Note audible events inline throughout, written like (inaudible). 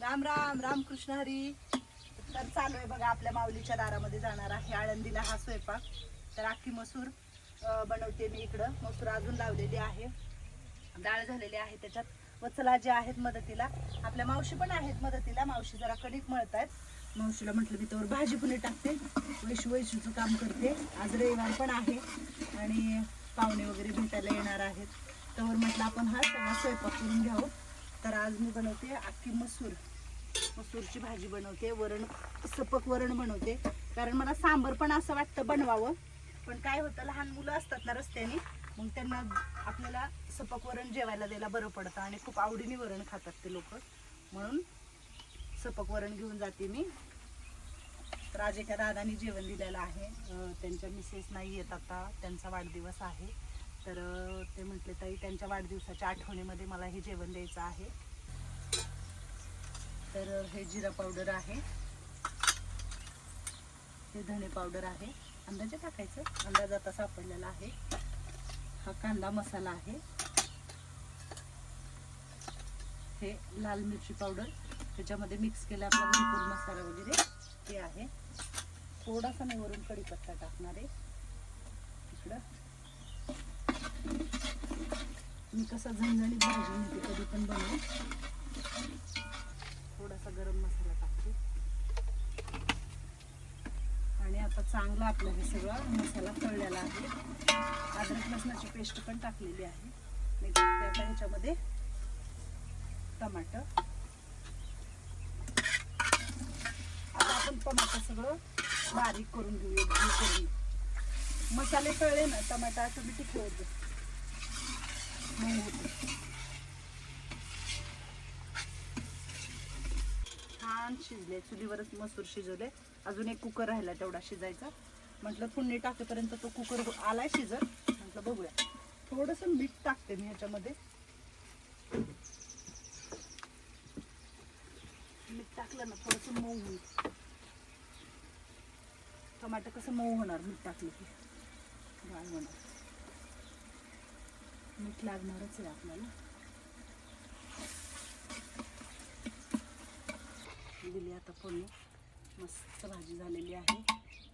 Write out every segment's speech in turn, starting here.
राम राम राम कृष्ण हरी. तर चालू आहे बघा आपल्या माऊलीच्या दारामध्ये जाणार आहे आळंदीला हा स्वयंपाक. तर अख्खी मसूर बनवते मी इकडं. मसूर अजून लावलेली आहे. डाळ झालेली आहे त्याच्यात. वचला जे आहेत मदतीला. आपल्या मावशी पण आहेत मदतीला. मावशी जरा कणिक आहेत मावशीला म्हटलं मी त्यावर भाजी पुणे टाकते. वैशू वैशूचं काम करते. आज रविवार पण आहे. आणि पाहुणे वगैरे भेटायला येणार आहेत. तर म्हटलं आपण हा सगळा स्वयंपाक करून घ्यावं. तर आज मी बनवते अख्खी मसूर. मसूरची भाजी बनवते वरण सपक वरण बनवते. कारण मला सांबर पण असं वाटतं बनवावं. पण काय होतं लहान मुलं असतात ना रस्त्याने मग त्यांना आपल्याला सपक वरण जेवायला द्यायला बरं पडतं आणि खूप आवडीने वरण खातात ते लोक. म्हणून सपक वरण घेऊन जाते मी. तर आज एका दादानी जेवण दिलेलं आहे. त्यांच्या मिसेस नाही येत आता त्यांचा वाढदिवस आहे. तर ते म्हटले ताई त्यांच्या वाढदिवसाच्या आठवणीमध्ये मला हे जेवण द्यायचं आहे. तर हे जिरा पावडर आहे. हे धणे पावडर आहे. अंदाजे टाकायचं. अंदाज आता सापडलेला आहे. हा कांदा मसाला आहे. हे लाल मिरची पावडर. त्याच्यामध्ये मिक्स केलं आपला भरपूर मसाला वगैरे ते आहे. थोडासा मी वरून कढीपत्ता टाकणार आहे. इकडं. मी कसं झणझणीत भाजी नेते कधी पण बनवून थोडासा गरम मसाला टाकते. आणि आता चांगला आपलं हे सगळं मसाला तळलेला आहे. अद्रक लसणाची पेस्ट पण टाकलेली आहे. मी टाकते आता ह्याच्यामध्ये टमाटर. आता आपण टमाटर सगळं बारीक करून घेऊया करून. मसाले तळले ना टमाटा ऑटोमॅटिक होते होते. छान शिजले. चुलीवरच मसूर शिजवले. अजून एक कुकर राहिला तेवढा शिजायचा. म्हटलं फोडणी टाकेपर्यंत तो कुकर आलाय शिजत. म्हटलं बघूया. थोडस मीठ टाकते मी ह्याच्यामध्ये. मीठ टाकलं ना थोडस मऊ होईल. टमाटर कसं मऊ होणार? मीठ टाकलं की. गाळ होणार. मीठ लागणारच आहे आपल्याला. दिली आता फोडणी. मस्त भाजी झालेली आहे.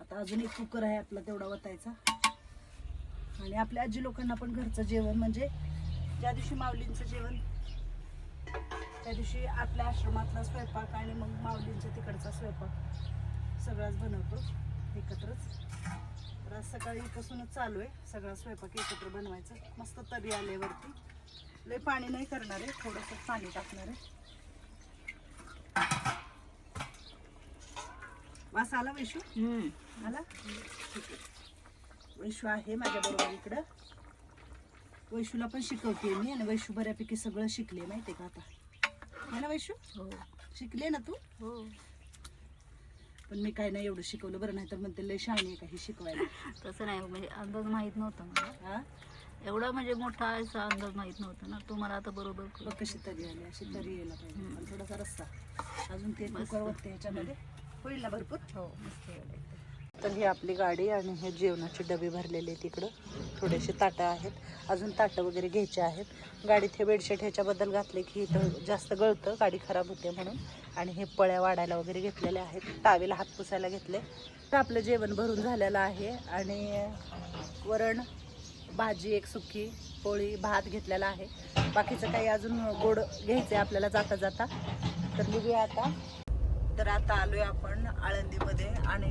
आता अजून एक कुकर आहे आपला तेवढा वतायचा. आणि आपल्या आजी लोकांना पण घरचं जेवण म्हणजे ज्या दिवशी माऊलींचं जेवण त्या दिवशी आपल्या आश्रमातला स्वयंपाक आणि मग माऊलींच्या तिकडचा स्वयंपाक सगळाच बनवतो एकत्रच. तर आज सकाळीपासूनच चालू आहे. सगळा स्वयंपाक एकत्र बनवायचं. मस्त तरी आल्यावरती लय पाणी नाही करणार आहे थोडंसं पाणी टाकणार आहे. वास आला वैशू? आला? ठीक आहे वैशू आहे माझ्या बरोबर इकडं. वैशूला पण शिकवते मी आणि वैशू बऱ्यापैकी सगळं शिकले माहितीये का आता? है ना वैशू? हो. शिकले ना तू? हो. पण मी काय नाही एवढं शिकवलं बरं नाही तर म्हणते लय शहाणी आहे काही शिकवायला? तसं नाही म्हणजे अंदाज माहीत नव्हता मला. हा? एवढा म्हणजे मोठा असा अंदाज माहीत नव्हता ना तुम्हाला आता बरोबर बघ. कशी तरी आली अशी तरी यायला पाहिजे. आणि थोडासा रस्ता. अजून ते वरते ह्याच्यामध्ये होईल ना भरपूर. हो मस्त तर ही आपली गाडी आणि हे जेवणाचे डबे भरलेले आहेत इकडं. थोडेसे ताटं आहेत. अजून ताटं वगैरे घ्यायचे आहेत. गाडीत हे बेडशीट ह्याच्याबद्दल घातले की इथं जास्त गळतं गाडी खराब होते म्हणून. आणि हे पळ्या वाढायला वगैरे घेतलेले आहेत. टावेला हात पुसायला घेतले. तर आपलं जेवण भरून झालेलं आहे. आणि वरण भाजी एक सुकी पोळी भात घेतलेला आहे. बाकीचं काही अजून गोड घ्यायचं आहे आपल्याला जाता जाता. तर निघूया आता. तर आता आलोय आपण आळंदीमध्ये. आणि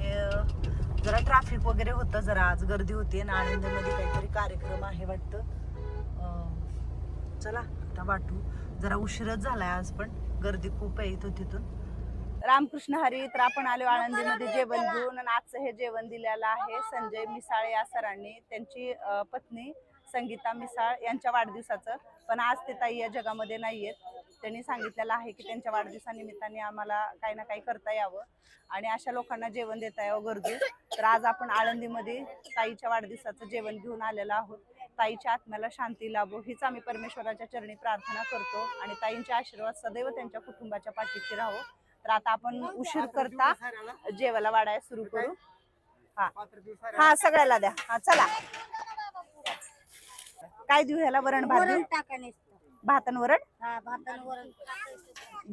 जरा ट्रॅफिक वगैरे होतं जरा आज. गर्दी होती आणि आळंदीमध्ये काहीतरी कार्यक्रम आहे वाटतं. चला आता वाटू. जरा उशीरच झालाय आज पण. गर्दी खूप आहे इथं तिथून. रामकृष्ण हरी तर आपण आलो आळंदीमध्ये जेवण घेऊन. आणि आजचं हे जेवण दिलेलं आहे संजय मिसाळे या सरांनी. त्यांची पत्नी संगीता मिसाळ यांच्या वाढदिवसाचं. पण आज ते ताई या जगामध्ये नाही आहेत त्यांनी सांगितलेलं आहे की त्यांच्या वाढदिवसानिमित्ताने आम्हाला काही ना काही करता यावं. आणि अशा लोकांना जेवण देता यावं गरजू. तर आज आपण आळंदीमध्ये ताईच्या वाढदिवसाचं जेवण घेऊन आलेलो आहोत. ताईच्या आत्म्याला शांती लाभो हीच आम्ही परमेश्वराच्या चरणी प्रार्थना करतो. आणि ताईंचे आशीर्वाद सदैव त्यांच्या कुटुंबाच्या पाठीशी राहो. तर आता आपण उशीर करता जेवायला वाढायला सुरू करू. हा. हा सगळ्याला द्या. हा चला. काय देऊ ह्याला? वरण भात देऊ? टाका नुसतं. भात आणि वरण? हा भातानं वरण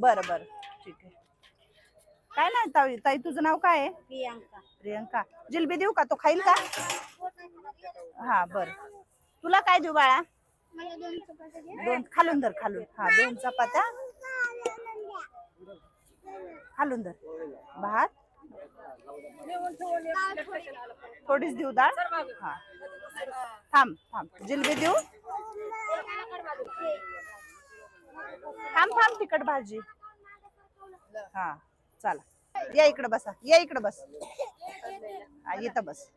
बरं बरं. ठीक आहे. काय नाही ताई ताई तुझं नाव काय आहे? प्रियांका. प्रियंका. जिलबी देऊ का? तो खाईल का? हा बर. तुला काय देऊ बाळा? दोन खालून धर खालून. हा दोन चपात्या. खालून धर. भात थोडीच देऊ डाळ हा. थांब थांब. जिलबी देऊ? थांब थांब तिखट भाजी. हा चला. या इकडे बसा. या इकडे बस. हा इथं बस.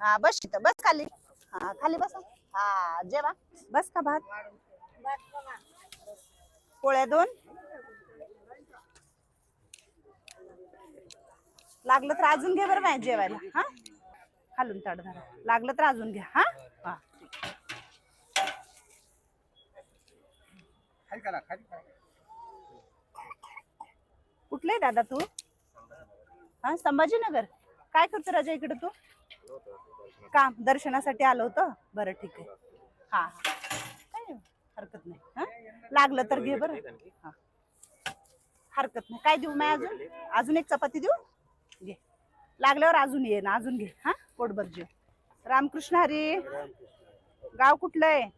हा बस इथं. बस खाली. हा खाली बसा. हा जेवा. बस का भात? पोळ्या दोन. लागलं तर अजून घे बरं माझ्या जेवायला. हा? खालून ताट धरा. लागलं तर अजून घ्या हा? हा. कुठलं दादा तू? हा संभाजीनगर. काय करतो राजा इकडे तू? काम दर्शनासाठी आलो होतं? बरं ठीक आहे. हा हा. काय हरकत नाही हा? लागलं तर घे बरं. हा. हरकत नाही. काय देऊ मी अजून? अजून एक चपाती देऊ? घे. लागल्यावर अजून ये ना अजून घे. हा? पोटभर जेव. रामकृष्ण हरी. गाव कुठलं आहे?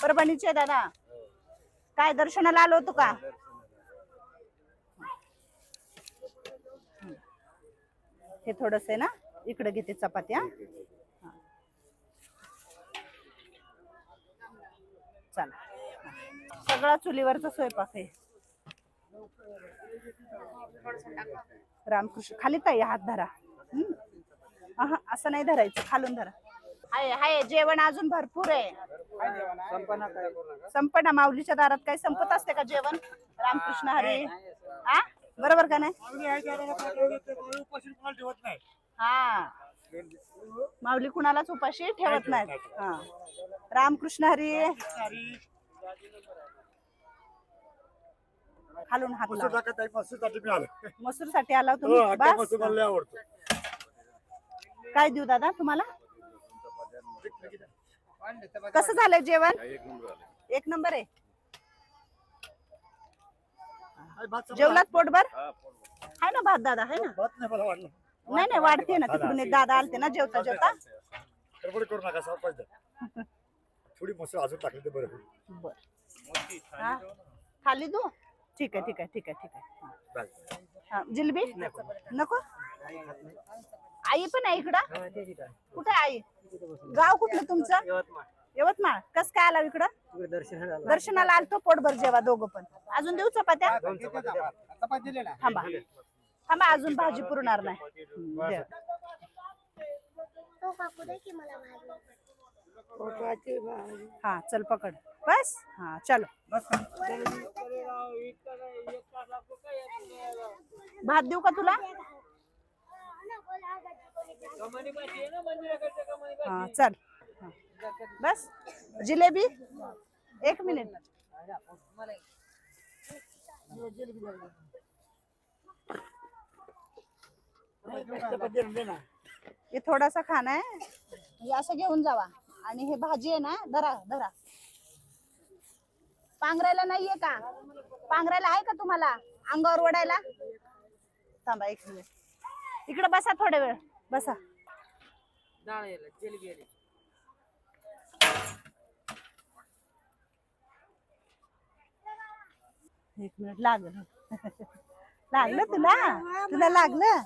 परभणीचे दादा. काय दर्शनाला आलो होतो का? हे थोडस आहे ना इकडे घेते चपात्या हा. चला. सगळा चुलीवरचा स्वयंपाक आहे. रामकृष्ण. खाली ताई हात धरा. अहं, असं नाही धरायचं खालून धरा. आहे जेवण अजून भरपूर आहे. संपना माऊलीच्या दारात काही संपत असते का जेवण? रामकृष्ण हरी. हा बरोबर का नाही? हा. माऊली कुणालाच उपाशी ठेवत नाहीत. हा. रामकृष्ण हरी. खालून हात लावा. मसूरसाठी आला. तुम्ही? बस. काय देऊ दादा तुम्हाला? कसं झालंय जेवण? एक नंबर आहे. जेवलात पोटभर? आहे ना भात दादा आहे ना? नाही नाही वाढते ना तिकडून एक दादा आलते ना जेवता जेवता. गडबड करू नका द्या. (laughs) थोडी मसूर अजून टाकली तर बरं होईल. बर. हा? खाली तू? ठीक आहे ठीक आहे ठीक आहे ठीक आहे. हा. हा, जिलबी? नको? आई पण आहे इकडं? कुठे आई? गाव कुठलं तुमचं? यवतमाळ. कस काय आला इकडं? दर्शनाला आलतो पोटभर जेवा दोघं पण. अजून देऊ चपात्या? थांबा. थांबा अजून भाजी पुरणार नाही. हम्म, द्या. हा चल पकड. बस? हा चलो. भात देऊ का तुला? हा चल. बस? जिलेबी? एक मिनिट. हे थोडासा खाना आहे. असं घेऊन जावा. आणि हे भाजी आहे ना धरा धरा. पांघरायला नाहीये का? पांघरायला आहे का तुम्हाला? अंगावर ओढायला? थांबा एक मिनिट इकडे बसा थोडा वेळ. बसा. एक मिनिट लागलं. लागलं तुला? तुला लागलं?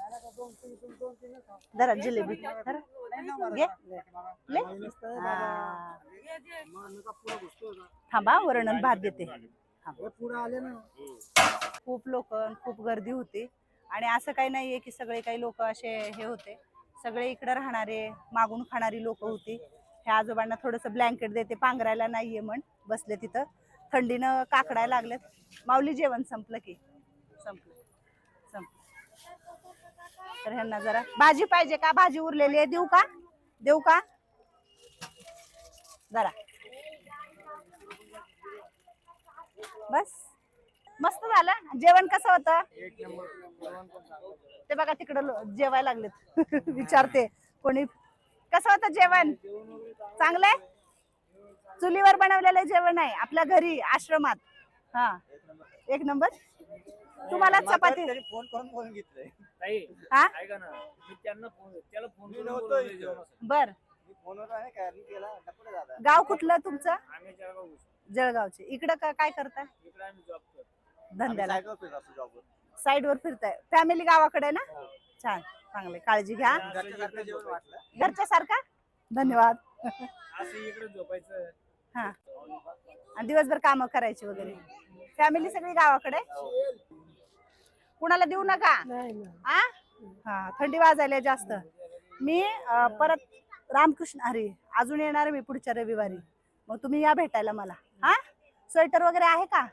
जरा जिलेबी. धरा. घे. ले. हा. थांबा वरण भात देते. खूप लोक खूप गर्दी होती. आणि असं काही नाहीये की सगळे काही लोक असे हे होते. सगळे इकडे राहणारे मागून खाणारी लोक होती. ह्या आजोबांना थोडस ब्लँकेट देते. पांघरायला नाहीये म्हण. बसले तिथं. थंडीनं काकडायला लागलेत माऊली जेवण संपलं की. संपलं. तर ह्यांना जरा भाजी पाहिजे का? भाजी उरलेली आहे. देऊ का? देऊ का? जरा. बस. मस्त झालं. जेवण कसं होतं? ते बघा तिकडं जेवायला लागलेत. (laughs) विचारते कोणी. कसं होतं जेवण? चांगलंय चुलीवर बनवलेलं जेवण आहे. आपल्या घरी आश्रमात. हा. एक नंबर. तुम्हाला चपाती. फोन करून बोलून घेतलंय. हा. बर. गाव कुठलं तुमचं. जळगावचे. इकडं का- काय करताय? इकडे आम्ही जॉब करतो. धंद्याला. जॉबवर साईडवर फिरताय. फॅमिली गावाकडे ना? छान. चांगले. काळजी घ्या. घरच्या सारखं धन्यवाद. असं इकडे झोपायचं. हा. आणि दिवसभर काम करायची वगैरे. फॅमिली सगळी गावाकडे? कुणाला देऊ नका? आ? हा थंडी वाजायला जास्त. मी परत रामकृष्ण अरे अजून येणार मी पुढच्या रविवारी. मग तुम्ही या भेटायला मला. हा? स्वेटर वगैरे आहे का?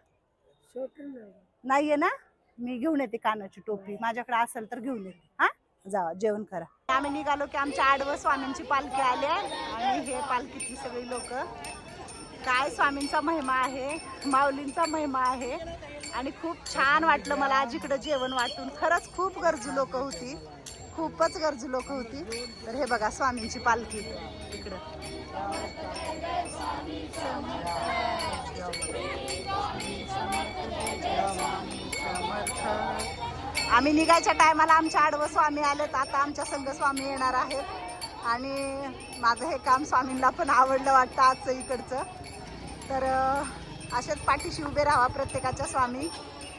नाहीये ना? मी घेऊन येते कानाची टोपी. माझ्याकडे असेल तर घेऊन येते. हा? जावा जेवण करा. आम्ही निघालो की आमच्या आडवं स्वामींची पालखी आली आणि हे पालखीतली सगळी लोक. काय स्वामींचा महिमा आहे? माऊलींचा महिमा आहे. आणि खूप छान वाटलं मला आजिकडं जेवण वाटून. खरंच खूप गरजू लोक होती. खूपच गरजू लोक होती. तर हे बघा स्वामींची पालखी. इकडं. आम्ही निघायच्या टायमाला आमच्या आडवं स्वामी आलेत. आता आमच्या संघ स्वामी येणार आहेत. आणि माझं हे काम स्वामींना पण आवडलं वाटतं आजचं इकडचं. तर अशाच पाठीशी उभे राहा प्रत्येकाच्या स्वामी.